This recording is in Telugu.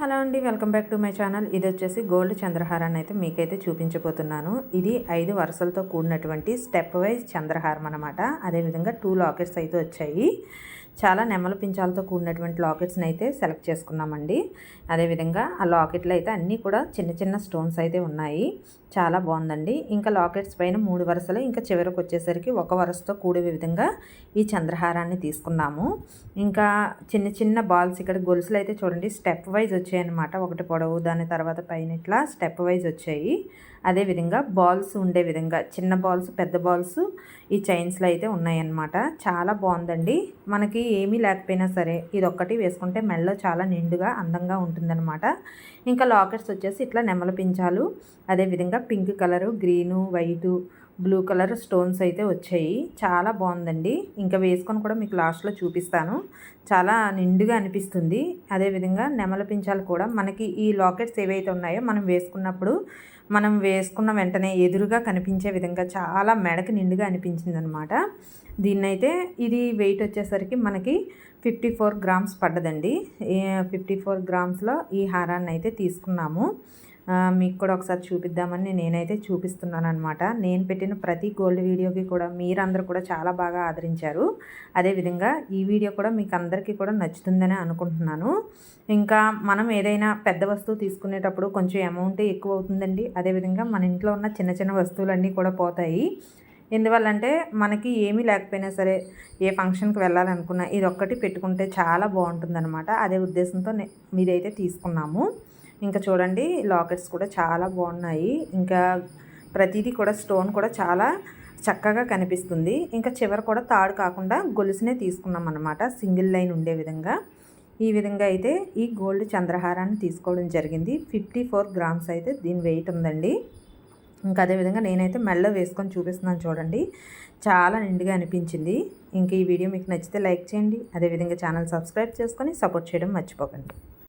హలో అండి welcome back to my channel. ఇది వచ్చేసి గోల్డ్ చంద్రహారాన్ని అయితే మీకైతే చూపించబోతున్నాను. ఇది ఐదు వరుసలతో కూడినటువంటి స్టెప్ వైజ్ చంద్రహారం అనమాట అదేవిధంగా టూ లాకెట్స్ అయితే వచ్చాయి. చాలా నెమల పించాలతో కూడినటువంటి లాకెట్స్ని అయితే సెలెక్ట్ చేసుకున్నామండి. అదేవిధంగా ఆ లాకెట్లు అయితే అన్నీ కూడా చిన్న చిన్న స్టోన్స్ అయితే ఉన్నాయి. చాలా బాగుందండి. ఇంకా లాకెట్స్ పైన మూడు వరుసలు ఇంకా చివరికి వచ్చేసరికి ఒక వరుసతో కూడే విధంగా ఈ చంద్రహారాన్ని తీసుకున్నాము. ఇంకా చిన్న చిన్న బాల్స్ ఇక్కడ గొలుసులు అయితే చూడండి. స్టెప్ వైజ్ వచ్చాయి అనమాట ఒకటి పొడవు దాని తర్వాత పైన ఇట్లా స్టెప్ వైజ్ వచ్చాయి. అదేవిధంగా బాల్స్ ఉండే విధంగా చిన్న బాల్స్ పెద్ద బాల్స్ ఈ చైన్స్లో అయితే ఉన్నాయన్నమాట. చాలా బాగుందండి. మనకి ఏమీ లేకపోయినా సరే ఇది ఒక్కటి వేసుకుంటే మెడలో చాలా నిండుగా అందంగా ఉంటుందన్నమాట. ఇంకా లాకెట్స్ వచ్చేసి ఇట్లా నెమల పించాలు అదేవిధంగా pink colour green white blue colour stones అయితే వచ్చాయి. చాలా బాగుందండి. ఇంకా వేసుకొని కూడా మీకు లాస్ట్లో చూపిస్తాను. చాలా నిండుగా అనిపిస్తుంది. అదేవిధంగా నెమల పించాలు కూడా మనకి ఈ లాకెట్స్ ఏవైతే ఉన్నాయో మనం వేసుకున్నప్పుడు మనం వేసుకున్న వెంటనే ఎదురుగా కనిపించే విధంగా చాలా మెడకి నిండుగా అనిపించింది అనమాట దీన్నైతే ఇది వెయిట్ వచ్చేసరికి మనకి ఫిఫ్టీ ఫోర్ గ్రామ్స్ పడ్డదండి. ఫిఫ్టీ ఫోర్ గ్రామ్స్లో ఈ హారాన్ని అయితే తీసుకున్నాము. మీకు కూడా ఒకసారి చూపిద్దామని నేనైతే చూపిస్తున్నాను అనమాట నేను పెట్టిన ప్రతి గోల్డ్ వీడియోకి కూడా మీరందరూ కూడా చాలా బాగా ఆదరించారు. అదేవిధంగా ఈ వీడియో కూడా మీకు అందరికీ కూడా నచ్చుతుందని అనుకుంటున్నాను. ఇంకా మనం ఏదైనా పెద్ద వస్తువు తీసుకునేటప్పుడు కొంచెం అమౌంట్ ఎక్కువ అవుతుందండి. అదేవిధంగా మన ఇంట్లో ఉన్న చిన్న చిన్న వస్తువులన్నీ కూడా పోతాయి. ఎందువల్లంటే మనకి ఏమీ లేకపోయినా సరే ఏ ఫంక్షన్కి వెళ్ళాలనుకున్నా ఇది ఒక్కటి పెట్టుకుంటే చాలా బాగుంటుందన్నమాట. అదే ఉద్దేశంతో మీదైతే తీసుకున్నాము. ఇంకా చూడండి లాకెట్స్ కూడా చాలా బాగున్నాయి. ఇంకా ప్రతిదీ కూడా స్టోన్ కూడా చాలా చక్కగా కనిపిస్తుంది. ఇంకా చివర కూడా తాడు కాకుండా గొలుసునే తీసుకున్నాం అనమాట సింగిల్ లైన్ ఉండే విధంగా. ఈ విధంగా అయితే ఈ గోల్డ్ చంద్రహారాన్ని తీసుకోవడం జరిగింది. ఫిఫ్టీ ఫోర్ గ్రామ్స్ అయితే దీని వెయిట్ ఉందండి. ఇంకా అదేవిధంగా నేనైతే మెల్ల వేసుకొని చూపిస్తున్నాను చూడండి. చాలా నిండుగా అనిపించింది. ఇంకా ఈ వీడియో మీకు నచ్చితే లైక్ చేయండి. అదేవిధంగా ఛానల్ సబ్స్క్రైబ్ చేసుకొని సపోర్ట్ చేయడం మర్చిపోకండి.